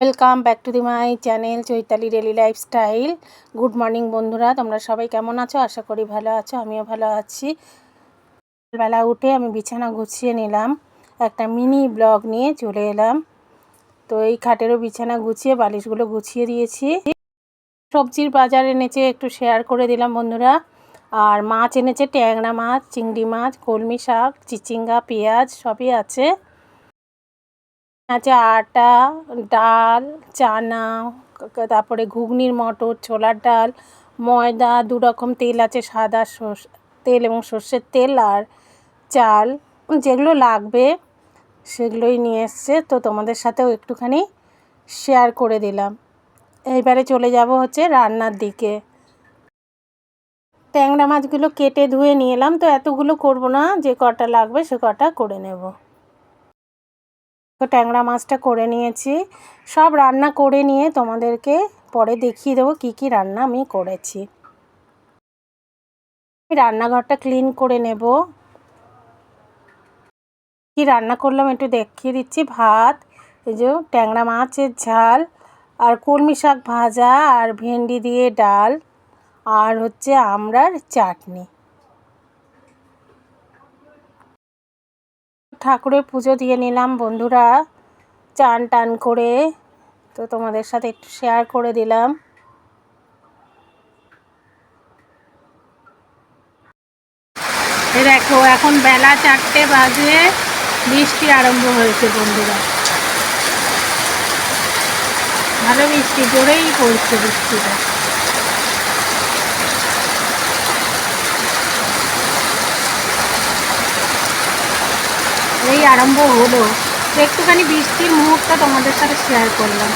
Welcome back to the my channel Chaitali daily lifestyle good morning বন্ধুরা। তোমরা সবাই কেমন আছো? আশা করি ভালো আছো, আমিও ভালো আছি। বেলা উঠে আমি বিছানা গুছিয়ে নিলাম। একটা মিনি ব্লগ নিয়ে চলে এলাম। তো এই খাটেরও বিছানা গুছিয়ে বালিশগুলো গুছিয়ে দিয়েছি। সবজির বাজার এনেছে, একটু শেয়ার করে দিলাম বন্ধুরা। আর মাছ এনেছে, ট্যাংরা মাছ, চিংড়ি মাছ, কলমি শাক, চিচিঙ্গা, পেঁয়াজ, সবই আছে। আছে আটা, ডাল, চানা তারপরে ঘুগনির মটর, ছোলার ডাল, ময়দা, দু রকম তেল আছে, সাদা তেল এবং সর্ষের তেল আর চাল। যেগুলো লাগবে সেগুলোই নিয়ে এসছে। তো তোমাদের সাথেও একটুখানি শেয়ার করে দিলাম। এইবারে চলে যাব হচ্ছে রান্নার দিকে। ট্যাংরা মাছগুলো কেটে ধুয়ে নিয়ে এলাম। তো এতগুলো করব না, যে কটা লাগবে সে কটা করে নেব। তো ট্যাংরা মাছটা করে নিয়েছি। সব রান্না করে নিয়ে তোমাদেরকে পরে দেখিয়ে দেবো কী কী রান্না আমি করেছি। আমি রান্নাঘরটা ক্লিন করে নেব। কি রান্না করলাম একটু দেখিয়ে দিচ্ছি। ভাত, এই যে ট্যাংরা মাছের ঝাল, আর কলমি শাক ভাজা, আর ভেন্ডি দিয়ে ডাল, আর হচ্ছে আমড়ার চাটনি। ঠাকুরের পুজো দিয়ে নিলাম বন্ধুরা। চান টান করে তো তোমাদের সাথে একটু শেয়ার করে দিলাম। দেখো, এখন বেলা চারটে বাজে, বৃষ্টি আরম্ভ হয়েছে বন্ধুরা। ভালো বৃষ্টি, জোরেই পড়ছে বৃষ্টিটা। এই আরম্ভ হলো। একটুখানি বৃষ্টির মুহূর্ত তোমাদের সাথে শেয়ার করলাম।